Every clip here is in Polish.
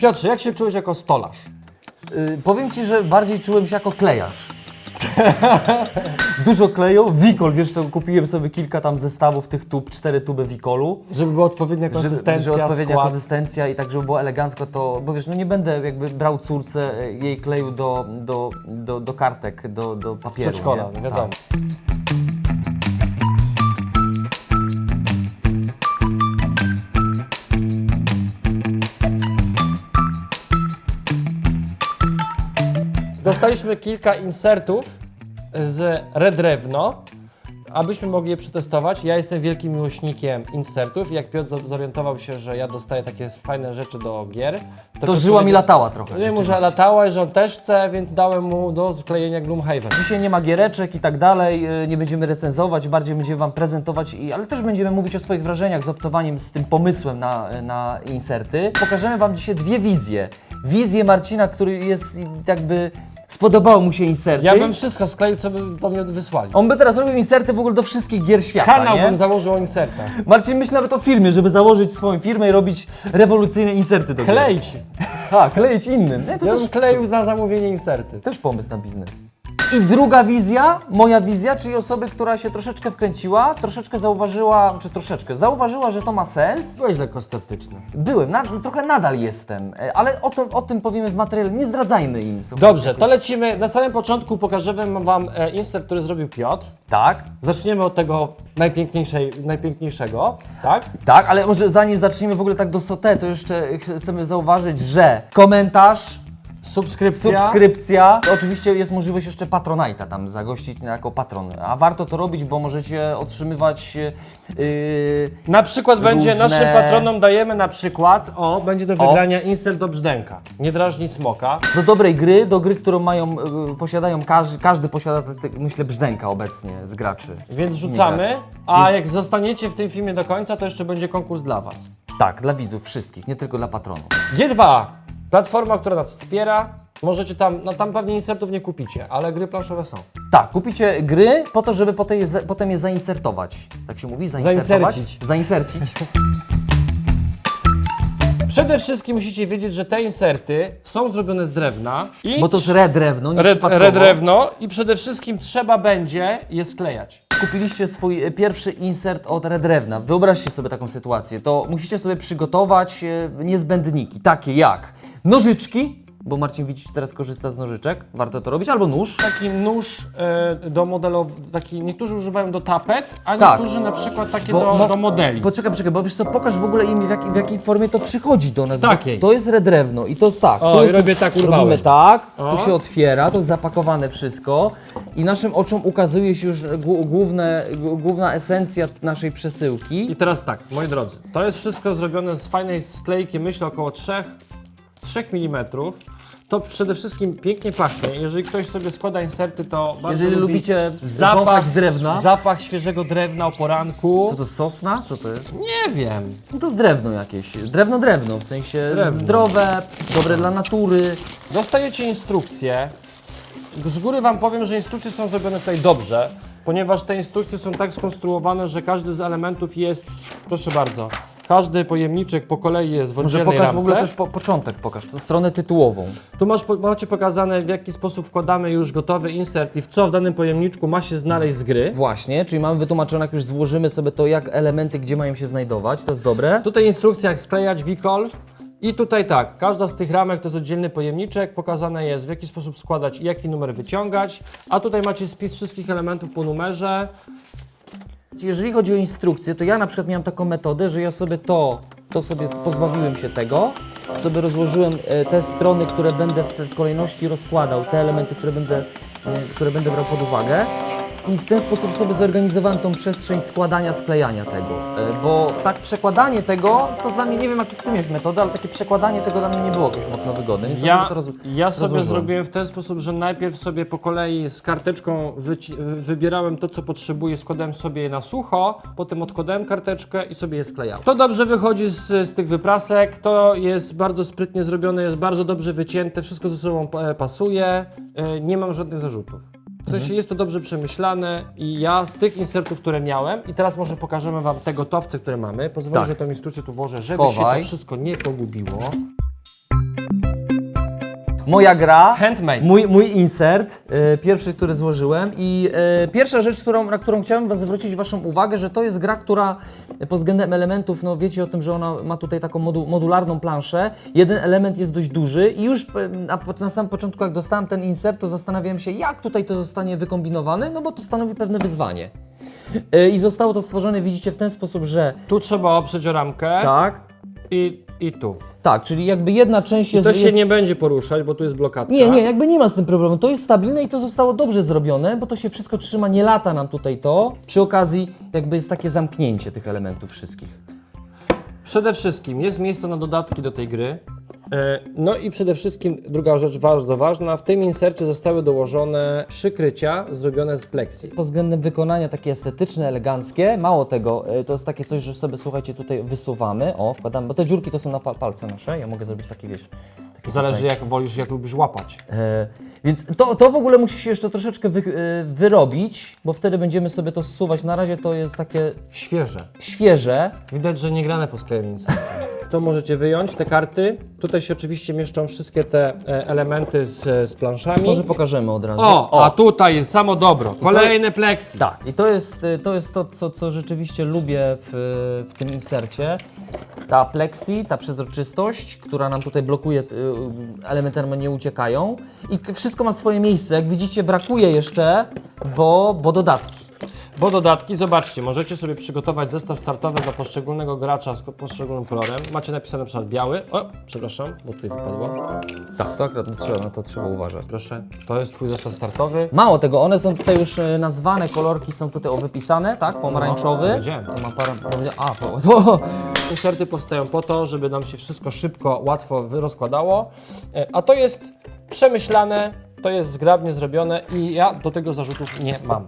Piotrze, jak się czułeś jako stolarz? Y, powiem Ci, że bardziej czułem się jako klejarz. Dużo kleju, Wikol, wiesz, to kupiłem sobie kilka tam zestawów tych tub, cztery tuby Wikolu. Żeby była odpowiednia Żeby, konsystencja, żeby odpowiednia skład. konsystencja i tak, żeby było elegancko, to, bo wiesz, no nie będę jakby brał córce e, jej kleju do, do, do, do kartek, do, do papieru. przedszkola, nie? wiadomo. Tak. Dostaliśmy kilka insertów z Redrewno, abyśmy mogli je przetestować. Ja jestem wielkim miłośnikiem insertów jak Piotr zorientował się, że ja dostaję takie fajne rzeczy do gier, To Piotr żyła mi latała trochę. Nie mu, że latała i że on też chce, więc dałem mu do sklejenia Gloomhaven. Dzisiaj nie ma giereczek i tak dalej, y, nie będziemy recenzować, bardziej będziemy Wam prezentować, i, ale też będziemy mówić o swoich wrażeniach z obcowaniem z tym pomysłem na, na inserty. Pokażemy Wam dzisiaj dwie wizje. Wizję Marcina, który jest jakby, spodobało mu się inserty. Ja bym wszystko skleił, co by do mnie wysłali. On by teraz robił inserty w ogóle do wszystkich gier świata, Kanał nie? bym założył o insertach. Marcin myśli nawet o firmie, żeby założyć swoją firmę i robić rewolucyjne inserty do gier. Kleić. A, kleić innym. Nie, to Ja też bym kleił za zamówienie inserty. Też pomysł na biznes. I druga wizja, moja wizja, czyli osoby, która się troszeczkę wkręciła, troszeczkę zauważyła, czy troszeczkę, zauważyła, że to ma sens. Byłeś lekko sceptyczny. Byłem, na, trochę nadal jestem, e, ale o tym, o tym powiemy w materiale, nie zdradzajmy im. słuchajcie. Dobrze, to lecimy. Na samym początku pokażemy Wam e, insert, który zrobił Piotr. Tak, Zaczniemy od tego najpiękniejszej, najpiękniejszego, tak? tak, ale może zanim zaczniemy w ogóle tak do sote, to jeszcze ch- chcemy zauważyć, że komentarz, Subskrypcja. subskrypcja, oczywiście jest możliwość jeszcze Patronite'a tam zagościć jako patron, a warto to robić, bo możecie otrzymywać yy, Na przykład będzie Różne- naszym patronom dajemy na przykład, o, będzie do wygrania insert do brzdęka. Nie drażni smoka. do dobrej gry, do gry, którą mają, y, posiadają, każdy, każdy posiada, te- te- myślę, brzdęka obecnie z graczy. Więc rzucamy, a jak zostaniecie w tym filmie do końca, to jeszcze będzie konkurs dla Was. Tak, dla widzów wszystkich, nie tylko dla patronów. G2, platforma, która nas wspiera. Możecie tam, no tam pewnie insertów nie kupicie, ale gry planszowe są. Tak, kupicie gry po to, żeby potem je, potem je zainsertować. Tak się mówi? Zainsertować? Zainsercić. Zainsercić. Przede wszystkim musicie wiedzieć, że te inserty są zrobione z drewna i Bo to jest red drewno, nie Red, przypadkowo. red drewno i przede wszystkim trzeba będzie je sklejać. Kupiliście swój e, pierwszy insert od red drewna. Wyobraźcie sobie taką sytuację. To musicie sobie przygotować e, niezbędniki, takie jak nożyczki, bo Marcin widzicie teraz korzysta z nożyczek, warto to robić, albo nóż. Taki nóż e, do modelow, taki niektórzy używają do tapet, a Tak. niektórzy na przykład takie Bo- do, bo- do modeli. Poczekaj, poczekaj, bo wiesz co, pokaż w ogóle im w, jak, w jakiej formie to przychodzi do nas. bo Takiej. To jest red drewno i to jest tak. O, to i jest, robię tak, urwałem. Robimy tak, O. tu się otwiera, to jest zapakowane wszystko i naszym oczom ukazuje się już głó- główne, główna esencja naszej przesyłki. I teraz tak, moi drodzy, to jest wszystko zrobione z fajnej sklejki, myślę około 3, 3 mm. To przede wszystkim pięknie pachnie. Jeżeli ktoś sobie składa inserty, to bardzo Jeżeli lubi lubicie zapach drewna. Zapach świeżego drewna o poranku. Co to jest sosna? Co to jest? Nie wiem. No to jest drewno jakieś. Drewno, drewno, w sensie Drewno. zdrowe, dobre dla natury. Dostajecie instrukcje. Z góry Wam powiem, że instrukcje są zrobione tutaj dobrze, ponieważ te instrukcje są tak skonstruowane, że każdy z elementów jest, proszę bardzo, każdy pojemniczek po kolei jest w Może oddzielnej pokaż w ramce. ogóle też po, początek, pokaż, to stronę tytułową. Tu masz, po- macie pokazane, w jaki sposób wkładamy już gotowy insert i w co w danym pojemniczku ma się znaleźć z gry. Właśnie, czyli mamy wytłumaczone, jak już złożymy sobie to, jak elementy, gdzie mają się znajdować, to jest dobre. Tutaj instrukcja, jak sklejać wikol. I tutaj tak, każda z tych ramek to jest oddzielny pojemniczek, pokazane jest w jaki sposób składać i jaki numer wyciągać. A tutaj macie spis wszystkich elementów po numerze. Jeżeli chodzi o instrukcję, to ja na przykład miałem taką metodę, że ja sobie to, to sobie pozbawiłem się tego, sobie rozłożyłem e, te strony, które będę w kolejności rozkładał, te elementy, które będę, e, które będę brał pod uwagę i w ten sposób sobie zorganizowałem tą przestrzeń składania, sklejania tego, E, bo tak przekładanie tego, to dla mnie, nie wiem jaki ty miałeś metodę, ale takie przekładanie tego dla mnie nie było jakoś mocno wygodne, więc Ja, sobie to roz, ja sobie rozłożyłem. zrobiłem w ten sposób, że najpierw sobie po kolei z karteczką wybierałem to, co potrzebuję, składałem sobie je na sucho, potem odkładałem karteczkę i sobie je sklejałem. To dobrze wychodzi z, z tych wyprasek, to jest bardzo sprytnie zrobione, jest bardzo dobrze wycięte, wszystko ze sobą e, pasuje, e, nie mam żadnych zarzutów. W sensie jest to dobrze przemyślane i ja z tych insertów, które miałem i teraz może pokażemy Wam te gotowce, które mamy. Pozwolę, Tak. że tą instrukcję tu włożę, żeby się Schowaj. to wszystko nie pogubiło. Moja gra, Handmade. mój, mój insert, e, pierwszy, który złożyłem i e, pierwsza rzecz, którą, na którą chciałem Was zwrócić Waszą uwagę, że to jest gra, która pod względem elementów, no wiecie o tym, że ona ma tutaj taką modu, modularną planszę, jeden element jest dość duży i już e, na, na samym początku, jak dostałem ten insert, to zastanawiałem się, jak tutaj to zostanie wykombinowane, no bo to stanowi pewne wyzwanie. E, I zostało to stworzone, widzicie, w ten sposób, że Tu trzeba oprzeć ramkę tak, i, i tu. Tak, czyli jakby jedna część jest... To się jest... nie będzie poruszać, bo tu jest blokadka. Nie, nie, jakby nie ma z tym problemu. To jest stabilne i to zostało dobrze zrobione, bo to się wszystko trzyma, nie lata nam tutaj to. Przy okazji jakby jest takie zamknięcie tych elementów wszystkich. Przede wszystkim jest miejsce na dodatki do tej gry. E, No i przede wszystkim druga rzecz bardzo ważna, w tym insercie zostały dołożone przykrycia zrobione z plexi. Pod względem wykonania takie estetyczne, eleganckie, mało tego, y, to jest takie coś, że sobie słuchajcie tutaj wysuwamy, o wkładamy, bo te dziurki to są na pa- palce nasze, ja mogę zrobić takie wiesz. Takie Zależy jak wolisz, jak lubisz łapać. E, więc to, to w ogóle musi się jeszcze troszeczkę wy, y, wyrobić, bo wtedy będziemy sobie to zsuwać. Na razie to jest takie Świeże. świeże, Widać, że nie grane po sklejownicy. To możecie wyjąć te karty. Tutaj się oczywiście mieszczą wszystkie te e, elementy z, z planszami. może pokażemy od razu. O, a tutaj jest samo dobro. Kolejne plexi. Tak, i to jest, y, to, jest to, co, co rzeczywiście lubię w, w tym insercie. Ta plexi, ta przezroczystość, która nam tutaj blokuje, y, elementy nam nie uciekają. I k- wszystko ma swoje miejsce. Jak widzicie, brakuje jeszcze, bo, bo dodatki. Bo dodatki, zobaczcie, możecie sobie przygotować zestaw startowy dla poszczególnego gracza z poszczególnym kolorem. Macie napisane na przykład biały. O, przepraszam, bo tutaj wypadło. Tak, to akurat trzeba, na to trzeba uważać. Proszę, to jest twój zestaw startowy. Mało tego, one są tutaj już y, nazwane, kolorki są tutaj o wypisane, tak? Pomarańczowy. Wiedziałem. To ma parę, a, po, Inserty powstają po to, żeby nam się wszystko szybko, łatwo rozkładało, E, a to jest przemyślane, to jest zgrabnie zrobione i ja do tego zarzutów nie mam.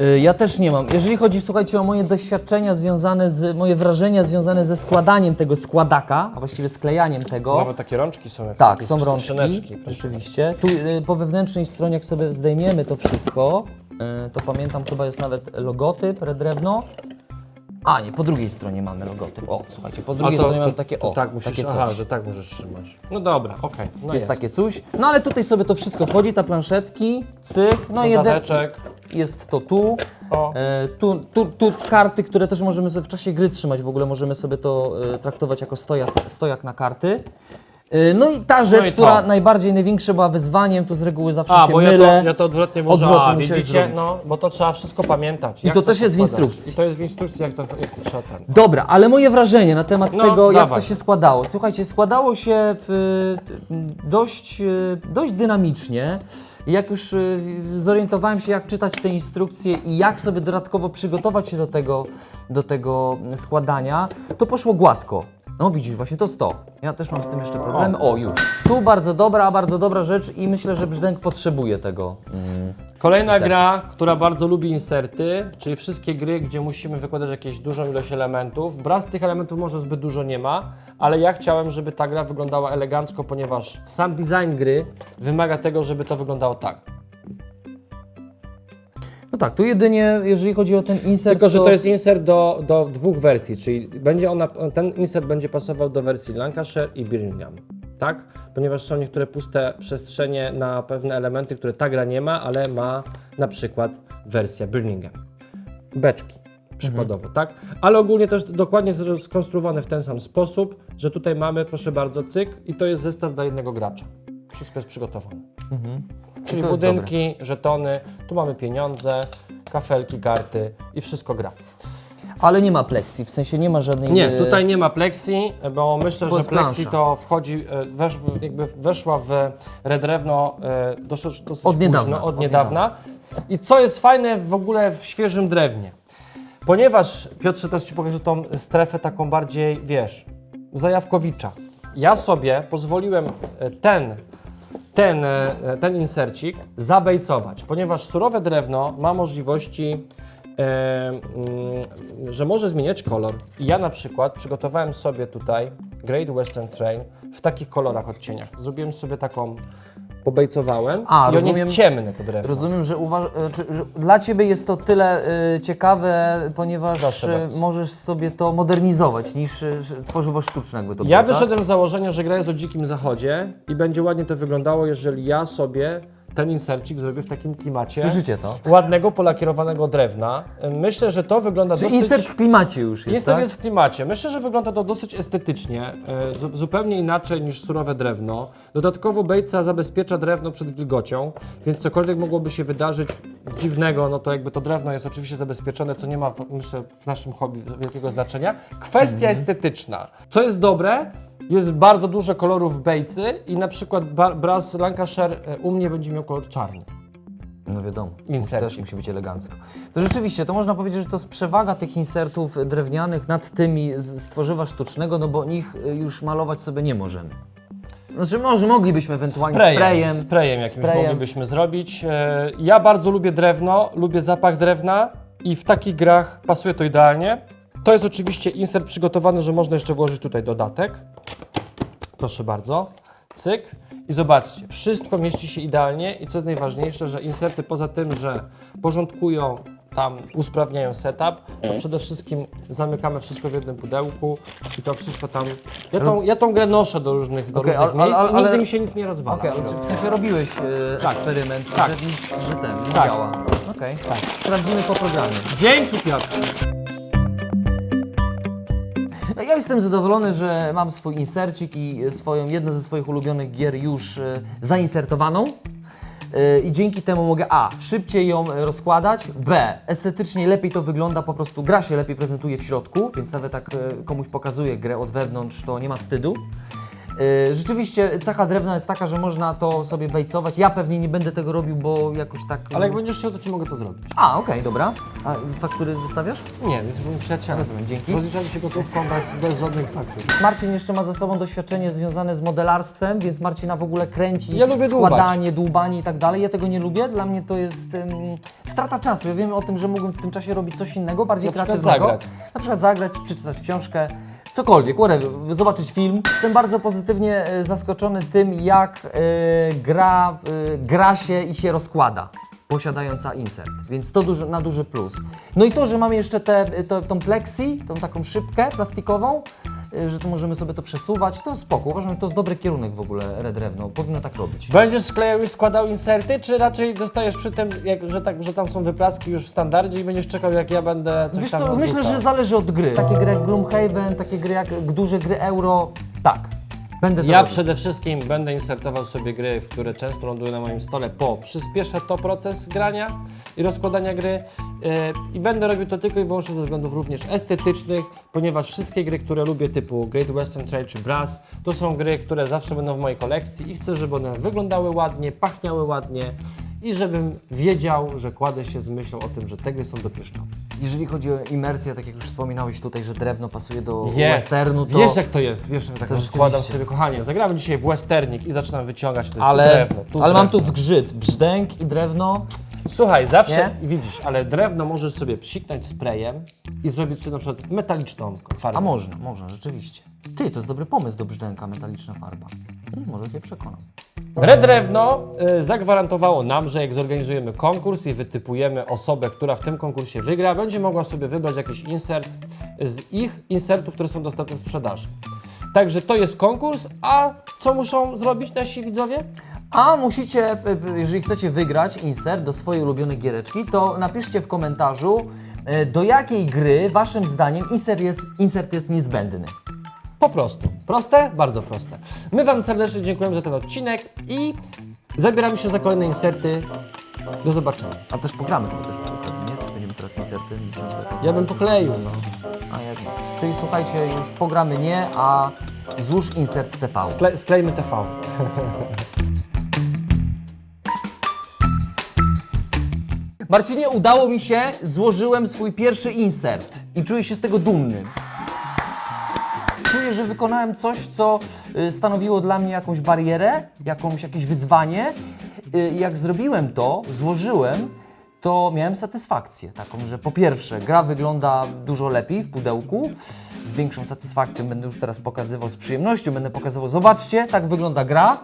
Y, Ja też nie mam. Jeżeli chodzi, słuchajcie, o moje doświadczenia związane z, moje wrażenia związane ze składaniem tego składaka, a właściwie sklejaniem tego. Nawet takie rączki są jak tak, są rączki, rzeczywiście. Tu y, po wewnętrznej stronie, jak sobie zdejmiemy to wszystko, y, to pamiętam, chyba jest nawet logotyp, redrewno. A, nie, po drugiej stronie mamy logotyp. O, słuchajcie, po drugiej stronie mamy takie, to o, tak musisz, takie aha, coś. że tak możesz trzymać. No dobra, okej. No jest, takie coś. No ale tutaj sobie to wszystko wchodzi, ta planszetki, cyk, no i jeden, Dodateczek. jest to tu. O. E, tu, tu, tu karty, które też możemy sobie w czasie gry trzymać, w ogóle możemy sobie to e, traktować jako stojak, stojak na karty. E, no i ta rzecz, i to. która najbardziej, największe była wyzwaniem, to z reguły zawsze A, się bo ja mylę. to, ja to odwrotnie włożę. Odwrotnie A, musiałeś widzicie? zrobić. No, bo to trzeba wszystko pamiętać. I jak to też jest w instrukcji. I to jest w instrukcji, jak to, jak to trzeba ten. Dobra, ale moje wrażenie na temat No, tego, jak dawaj. to się składało. Słuchajcie, składało się w, dość, e, dość dynamicznie. Jak już zorientowałem się, jak czytać te instrukcje i jak sobie dodatkowo przygotować się do tego, do tego składania, to poszło gładko. No widzisz, właśnie to jest to. Ja też mam z tym jeszcze problemy. O, już. Tu bardzo dobra, bardzo dobra rzecz i myślę, że brzdęk potrzebuje tego. Mm. Kolejna Inserty. gra, która bardzo lubi inserty, czyli wszystkie gry, gdzie musimy wykładać jakieś dużą ilość elementów. Wraz tych elementów może zbyt dużo nie ma, ale ja chciałem, żeby ta gra wyglądała elegancko, ponieważ sam design gry wymaga tego, żeby to wyglądało tak. No tak, tu jedynie, jeżeli chodzi o ten insert, Tylko, że to jest insert do, do dwóch wersji, czyli będzie ona, ten insert będzie pasował do wersji Lancashire i Birmingham, tak? Ponieważ są niektóre puste przestrzenie na pewne elementy, które ta gra nie ma, ale ma na przykład wersja Birmingham. Beczki, przykładowo, tak? Ale ogólnie też dokładnie skonstruowane w ten sam sposób, że tutaj mamy, proszę bardzo, cyk i to jest zestaw dla jednego gracza. Wszystko jest przygotowane. Czyli To jest budynki, żetony, tu mamy pieniądze, kafelki, karty i wszystko gra. Ale nie ma plexi, w sensie nie ma żadnej... Nie, e, tutaj nie ma plexi, bo myślę, Bo że jest plansza. to wchodzi, e, wesz, jakby weszła w redrewno e, dosyć, dosyć Od niedawna, późno, od od niedawna. I co jest fajne w ogóle w świeżym drewnie? Ponieważ, Piotrze, też Ci pokażę tą strefę taką bardziej, wiesz, zajawkowicza. Ja sobie pozwoliłem e, ten, ten, e, ten insercik zabejcować, ponieważ surowe drewno ma możliwości, e, mm, że może zmieniać kolor. Ja na przykład przygotowałem sobie tutaj Great Western Train w takich kolorach, odcieniach. Zrobiłem sobie taką pobejcowałem A, i on rozumiem. jest ciemny to drewno. Rozumiem, że, uważ, e, czy, że dla Ciebie jest to tyle e, ciekawe, ponieważ Proszę bardzo. możesz sobie to modernizować niż że tworzywo sztuczne. Jakby to Ja było, tak? wyszedłem z założenia, że gra jest o dzikim zachodzie i będzie ładnie to wyglądało, jeżeli ja sobie ten insercik zrobię w takim klimacie Słyszycie to? ładnego, polakierowanego drewna. Myślę, że to wygląda Czy dosyć... insert w klimacie już jest, Insert tak? jest w klimacie. Myślę, że wygląda to dosyć estetycznie, e, zu- zupełnie inaczej niż surowe drewno. Dodatkowo bejca zabezpiecza drewno przed wilgocią, więc cokolwiek mogłoby się wydarzyć dziwnego, no to jakby to drewno jest oczywiście zabezpieczone, co nie ma, myślę, w naszym hobby wielkiego znaczenia. Kwestia estetyczna. Co jest dobre, jest bardzo dużo kolorów bejcy i na przykład Brass Lancashire e, u mnie będzie miał kolor czarny. No wiadomo, Insercik. też musi być elegancko. To rzeczywiście, to można powiedzieć, że to jest przewaga tych insertów drewnianych nad tymi z z tworzywa sztucznego, no bo ich y, już malować sobie nie możemy. Znaczy może moglibyśmy ewentualnie Sprayem, sprayem. sprayem jakimś Sprayem. moglibyśmy zrobić. E, Ja bardzo lubię drewno, lubię zapach drewna i w takich grach pasuje to idealnie. To jest oczywiście insert przygotowany, że można jeszcze włożyć tutaj dodatek. Proszę bardzo. Cyk. I zobaczcie, wszystko mieści się idealnie i co jest najważniejsze, że inserty poza tym, że porządkują tam, usprawniają setup, to przede wszystkim zamykamy wszystko w jednym pudełku i to wszystko tam... Ja tą, ja tą grę noszę do różnych, do Okej, różnych ale- miejsc ale- i nigdy ale- mi się nic nie rozwala. Okej, ale czy w sensie robiłeś y, Tak. eksperyment, Tak. że nic, że ten nie Tak. działa. Okej, Tak. sprawdzimy po programie. Dzięki Piotr. No, ja jestem zadowolony, że mam swój insercik i swoją, jedną ze swoich ulubionych gier już e, zainsertowaną. E, I dzięki temu mogę A. szybciej ją rozkładać, B. estetycznie lepiej to wygląda, po prostu gra się lepiej prezentuje w środku, więc nawet jak e, komuś pokazuję grę od wewnątrz, to nie ma wstydu. E, Rzeczywiście cecha drewna jest taka, że można to sobie bejcować. Ja pewnie nie będę tego robił, bo jakoś tak. Ale jak będziesz chciał, to ci mogę to zrobić. A, okej, dobra. A faktury wystawiasz? Nie, jest moim przyjacielem. Rozumiem, dzięki. Rozliczamy się gotówką bez, bez żadnych faktur. Marcin jeszcze ma za sobą doświadczenie związane z modelarstwem, więc Marcina w ogóle kręci Ja lubię dłubać. składanie, dłubanie i tak dalej. Ja tego nie lubię, dla mnie to jest em, strata czasu. Ja wiem o tym, że mógłbym w tym czasie robić coś innego, bardziej Na przykład kreatywnego. zagrać. Na przykład zagrać, przeczytać książkę, cokolwiek, whatever, zobaczyć film. Jestem bardzo pozytywnie e, zaskoczony tym, jak e, gra, e, gra się i się rozkłada posiadająca insert, więc to duży, na duży plus. No i to, że mamy jeszcze te, to, tą plexi, tą taką szybkę plastikową, y, że tu możemy sobie to przesuwać, to jest spoko. Uważam, że to jest dobry kierunek w ogóle Red Drewno, powinno tak robić. Będziesz sklejał i składał inserty, czy raczej zostajesz przy tym, jak, że, tak, że tam są wypraski już w standardzie i będziesz czekał, jak ja będę coś Wiesz tam co, myślę, odrzucał? że zależy od gry. Takie gry jak Gloomhaven, takie gry jak duże gry euro, tak. Będę to Ja robił. przede wszystkim będę insertował sobie gry, w które często lądują na moim stole, po przyspieszę to proces grania i rozkładania gry yy, i będę robił to tylko i wyłącznie ze względów również estetycznych, ponieważ wszystkie gry, które lubię typu Great Western Trail czy Brass, to są gry, które zawsze będą w mojej kolekcji i chcę, żeby one wyglądały ładnie, pachniały ładnie i żebym wiedział, że kładę się z myślą o tym, że te gry są dopieszczone. Jeżeli chodzi o imersję, tak jak już wspominałeś tutaj, że drewno pasuje do Jest. westernu, to... Wiesz jak to jest, wiesz jak tak To rzeczywiście. sobie, kochanie, zagramy dzisiaj w westernik i zaczynam wyciągać, to jest ale, tu drewno, tu ale mam drewno. tu zgrzyt, brzdęk i drewno. Słuchaj, zawsze widzisz, ale drewno możesz sobie psiknąć sprayem i zrobić sobie na przykład metaliczną farbę. A można, można, rzeczywiście. Ty, to jest dobry pomysł do brzdęka, metaliczna farba. Hmm, może cię przekonam. Red Drewno y, zagwarantowało nam, że jak zorganizujemy konkurs i wytypujemy osobę, która w tym konkursie wygra, będzie mogła sobie wybrać jakiś insert z ich insertów, które są dostępne w sprzedaży. Także to jest konkurs, a co muszą zrobić nasi widzowie? A musicie, p- p- jeżeli chcecie wygrać insert do swojej ulubionej giereczki, to napiszcie w komentarzu, e, do jakiej gry waszym zdaniem insert jest, insert jest niezbędny. Po prostu. Proste? Bardzo proste. My Wam serdecznie dziękujemy za ten odcinek i zabieramy się za kolejne inserty. Do zobaczenia. A też pogramy chyba też przy okazji, nie? Czy będziemy teraz inserty? Ja bym pokleił, no. A jak? Czyli słuchajcie, już pogramy nie, a złóż insert TV. Skle sklejmy TV. Marcinie, udało mi się, złożyłem swój pierwszy insert i czuję się z tego dumny. Czuję, że wykonałem coś, co y, stanowiło dla mnie jakąś barierę, jakąś, jakieś wyzwanie. Y, Jak zrobiłem to, złożyłem, to miałem satysfakcję taką, że po pierwsze gra wygląda dużo lepiej w pudełku, z większą satysfakcją będę już teraz pokazywał, z przyjemnością będę pokazywał, zobaczcie, tak wygląda gra.